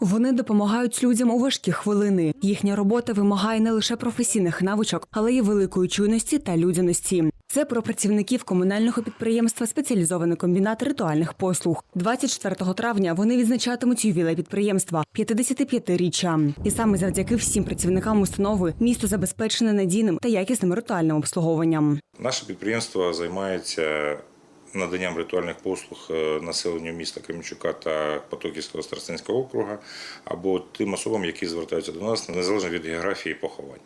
Вони допомагають людям у важкі хвилини. Їхня робота вимагає не лише професійних навичок, але й великої чуйності та людяності. Це про працівників комунального підприємства Спеціалізований комбінат ритуальних послуг. 24 травня вони відзначатимуть ювілей підприємства 55-річчя. І саме завдяки всім працівникам установи місто забезпечене надійним та якісним ритуальним обслуговуванням. Наше підприємство займається наданням ритуальних послуг е, населенню міста Кременчука та Потоківського Старостинського округа або тим особам, які звертаються до нас незалежно від географії поховань.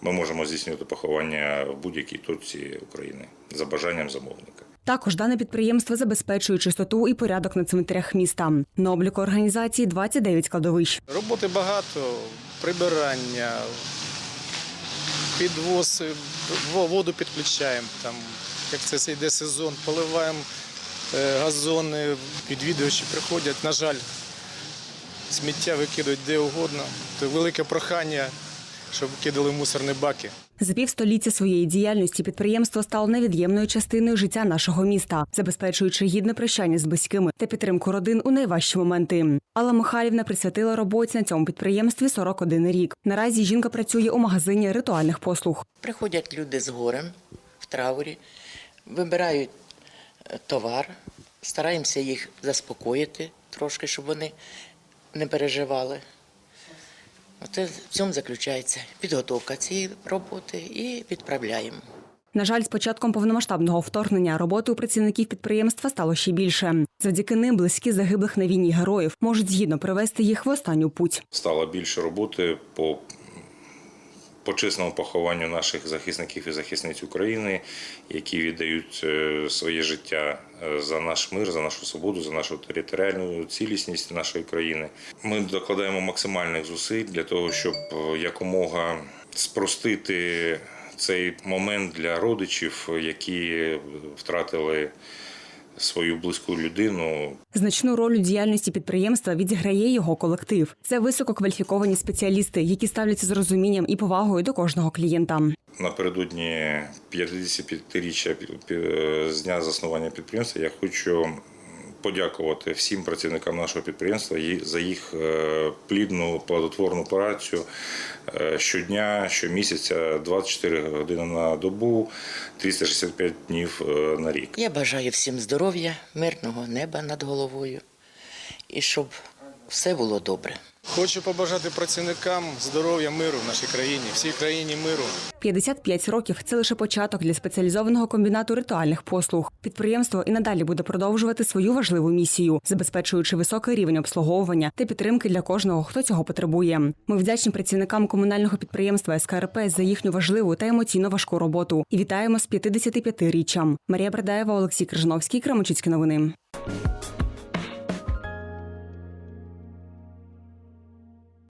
Ми можемо здійснювати поховання в будь-якій точці України за бажанням замовника. Також дане підприємство забезпечує чистоту і порядок на цвинтарях міста. На обліку організації 29 кладовищ. Роботи багато, прибирання, підвоз, воду підключаємо. Там, як це йде сезон, поливаємо е, газони, відвідувачі приходять. На жаль, сміття викидають де угодно. То велике прохання, щоб кидали мусорні баки. За півстоліття своєї діяльності підприємство стало невід'ємною частиною життя нашого міста, забезпечуючи гідне прощання з близькими та підтримку родин у найважчі моменти. Алла Михайлівна присвятила роботі на цьому підприємстві 41 рік. Наразі жінка працює у магазині ритуальних послуг. Приходять люди з горем в траурі, вибирають е, товар, стараємося їх заспокоїти трошки, щоб вони не переживали. Оце в цьому заключається підготовка цієї роботи і відправляємо. На жаль, з початком повномасштабного вторгнення роботи у працівників підприємства стало ще більше. Завдяки ним близькі загиблих на війні героїв можуть згідно привести їх в останню путь. Стало більше роботи по почесному похованню наших захисників і захисниць України, які віддають е, своє життя е, за наш мир, за нашу свободу, за нашу територіальну цілісність нашої країни. Ми докладаємо максимальних зусиль для того, щоб е, якомога спростити цей момент для родичів, які втратили свою близьку людину Значну роль у діяльності підприємства відіграє його колектив. Це висококваліфіковані спеціалісти, які ставляться з розумінням і повагою до кожного клієнта. Напередодні 55-річчя пі- з дня заснування підприємства я хочу подякувати всім працівникам нашого підприємства за їх е, плідну плодотворну працю е, щодня, щомісяця, 24 години на добу, 365 днів е, на рік. Я бажаю всім здоров'я, мирного неба над головою і щоб все було добре. Хочу побажати працівникам здоров'я, миру в нашій країні, всій країні миру. 55 років це лише початок для спеціалізованого комбінату ритуальних послуг. Підприємство і надалі буде продовжувати свою важливу місію, забезпечуючи високий рівень обслуговування та підтримки для кожного, хто цього потребує. Ми вдячні працівникам комунального підприємства СКРП за їхню важливу та емоційно важку роботу і вітаємо з 55-річчям. Марія Брадаєва, Олексій Крижановський, Крамочицькі новини.